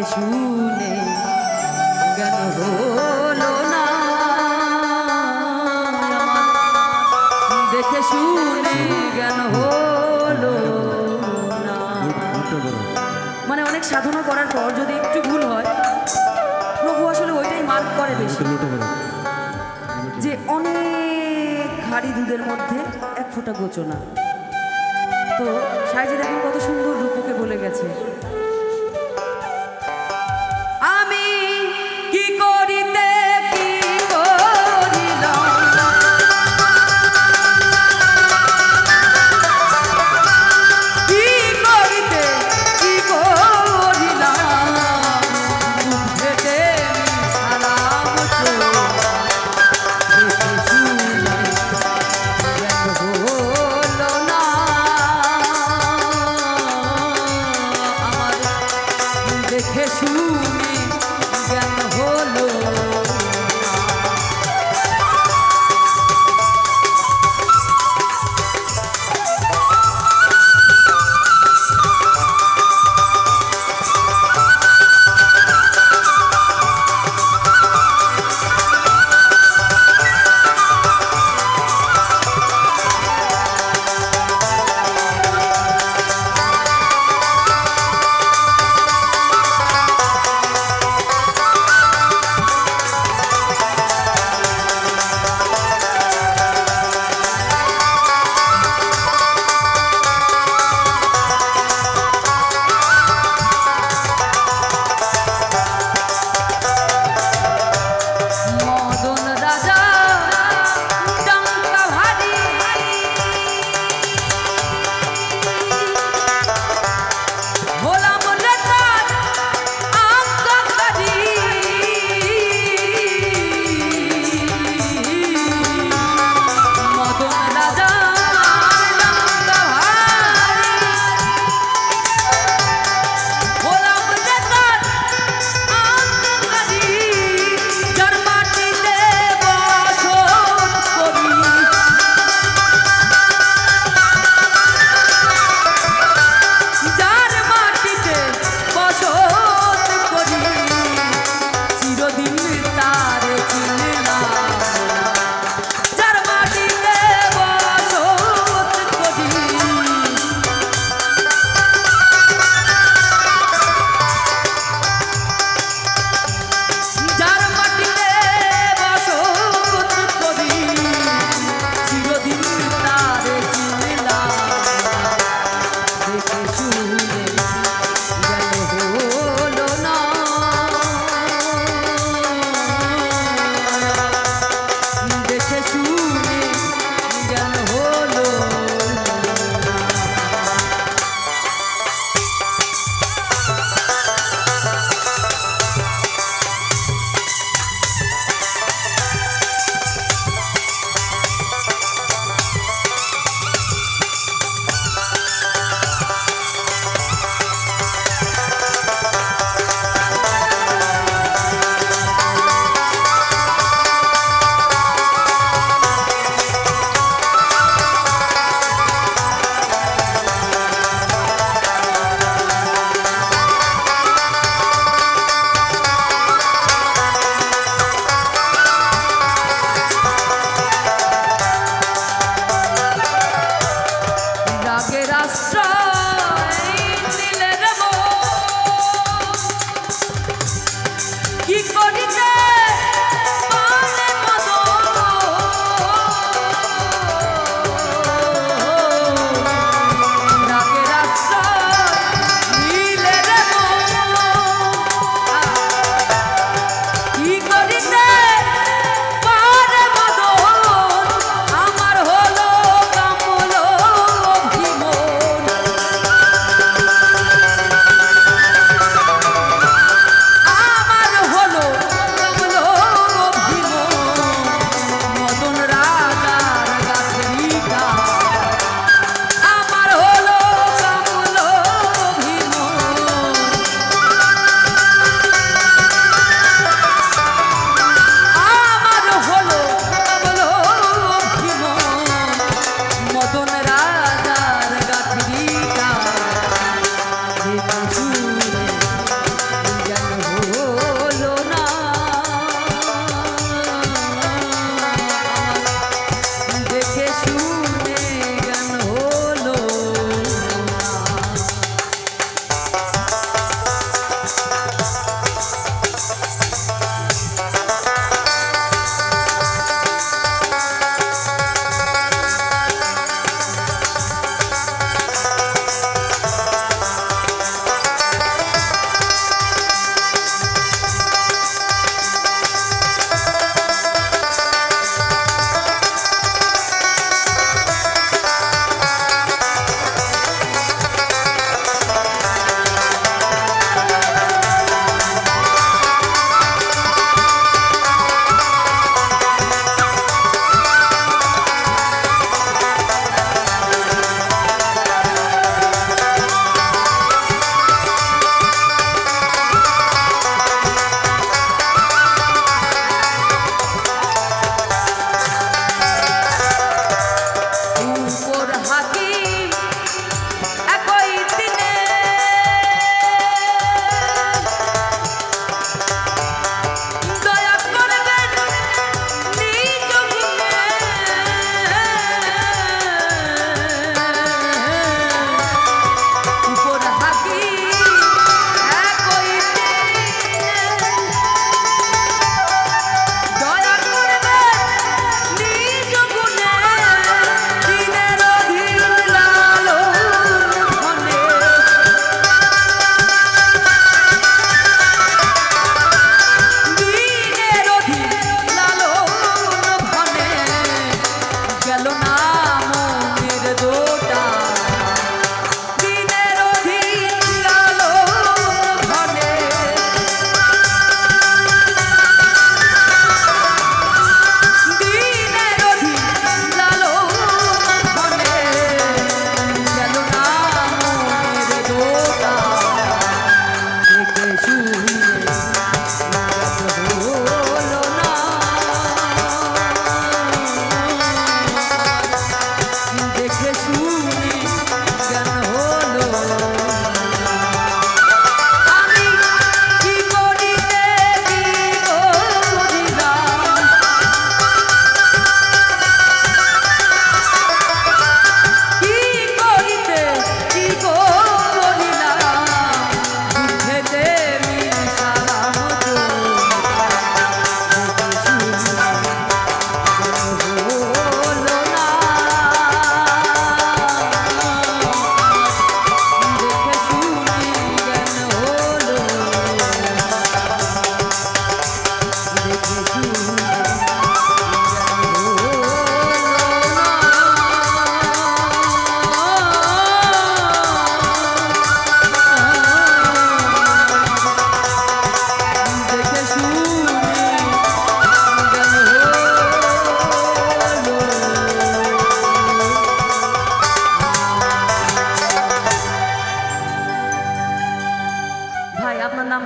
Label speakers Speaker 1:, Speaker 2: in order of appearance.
Speaker 1: কাছে শুনে গান হলো না? দেখে শুনে গান হলো না? মানে অনেক সাধনা করার পর যদি একটু ভুল হয়, প্রভু আসলে ওইটাই মার্ক করে বেশি। যে অনেক হাড়ি দুধের মধ্যে এক ফোঁটা গোচনা। তো সাইজি দেখেন কত সুন্দর রূপকে বলে গেছে।